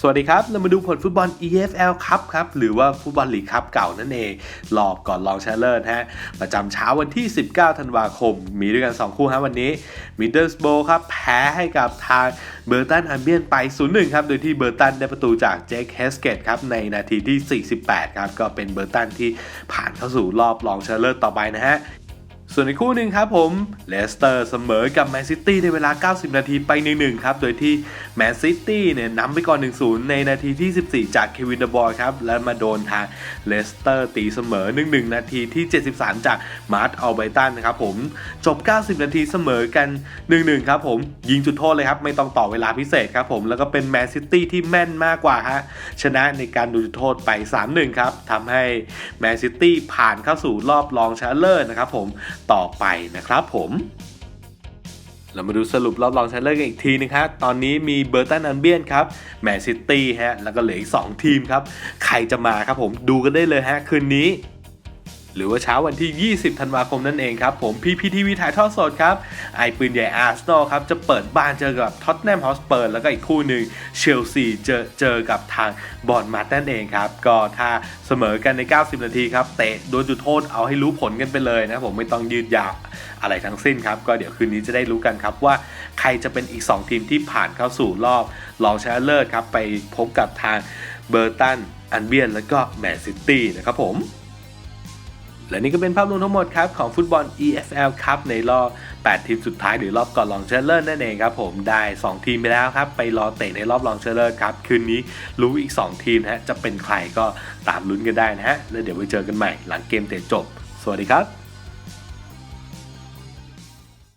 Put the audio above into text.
สวัสดีครับ เรามาดูผลฟุตบอล EFL ครับครับ หรือว่าฟุตบอลลีกครับเก่านั่นเอง รอบก่อนรองชนะเลิศฮะ ประจำเช้าวันที่ 19 ธันวาคม มีด้วยกัน 2 คู่ฮะวันนี้มิดเดิลสโบครับ แพ้ให้กับทางเบอร์ตันอันเบียนไป 0-1 ครับ โดยที่เบอร์ตันได้ประตูจากเจคเฮสเกตครับ ในนาทีที่ 48 ครับ ก็เป็นเบอร์ตันที่ผ่านเข้าสู่รอบรองชนะเลิศต่อไปนะฮะ ส่วนในคู่หนึ่งครับผมเลสเตอร์เสมอกับแมนซิตี้ในเวลา 90 นาทีไป 1-1 ครับ โดยที่แมนซิตี้เนี่ยนำไปก่อน 1-0 ในนาทีที่ 14 จากเควินเดบอยครับ แล้วมาโดนทางเลสเตอร์ตีเสมอ 1-1 นาทีที่ 73 จากมาร์ตอัลไบตันนะครับผมจบ 90 นาทีเสมอกัน 1-1 ครับผมยิงจุดโทษเลยครับไม่ต้องต่อเวลาพิเศษครับผมแล้วก็เป็นแมนซิตี้ที่แม่นมากกว่าฮะชนะในการดูจุดโทษไป 3-1 ครับทำให้แมนซิตี้ผ่านเข้าสู่รอบรองชนะเลิศนะครับผมต่อไปนะครับผมเรามาดูสรุปรอบรองชนะเลิศกันอีกทีนึงครับตอนนี้มีเบอร์ตันอันเบียนครับ แมนซิตี้ฮะ แล้วก็เหลืออีก 2 ทีมครับ ใครจะมาครับผม ดูกันได้เลยฮะ คืนนี้ หรือว่าเช้าวันที่ 20 ธันวาคมนั่นเองครับ ผม PPTV ถ่ายทอดสดครับ ไอปืนใหญ่อาร์เซนอลครับ จะเปิดบ้านเจอกับท็อตแนมฮอสเปอร์แล้วก็อีกคู่หนึ่งเชลซีเจอเจอกับทางบอลมาร์นั่นเองครับ ก็ถ้าเสมอกันใน 90 นาทีครับ เตะโดนจุดโทษเอาให้รู้ผลกันไปเลยนะผมไม่ต้องยืดยาวอะไรทั้งสิ้นครับ ก็เดี๋ยวคืนนี้จะได้รู้กันครับว่าใครจะเป็นอีก 2 ทีมที่ผ่านเข้าสู่รอบรองชนะเลิศครับไปพบกับทางเบอร์ตันอันเบียน แล้วก็แมนซิตี้นะครับผม และนี่ก็เป็นภาพรวมทั้งหมดครับของฟุตบอล EFL ครับในรอบ 8 ทีมสุดท้ายหรือรอบก่อนรองชนะเลิศนั่นเองครับผมได้ 2 ทีมไปแล้วครับ ไปรอเตะในรอบรองชนะเลิศครับ คืนนี้รู้อีก 2 ทีมนะฮะจะเป็นใครก็ตามลุ้นกันได้นะฮะแล้วเดี๋ยวไปเจอกันใหม่หลังเกมเตะจบ สวัสดีครับ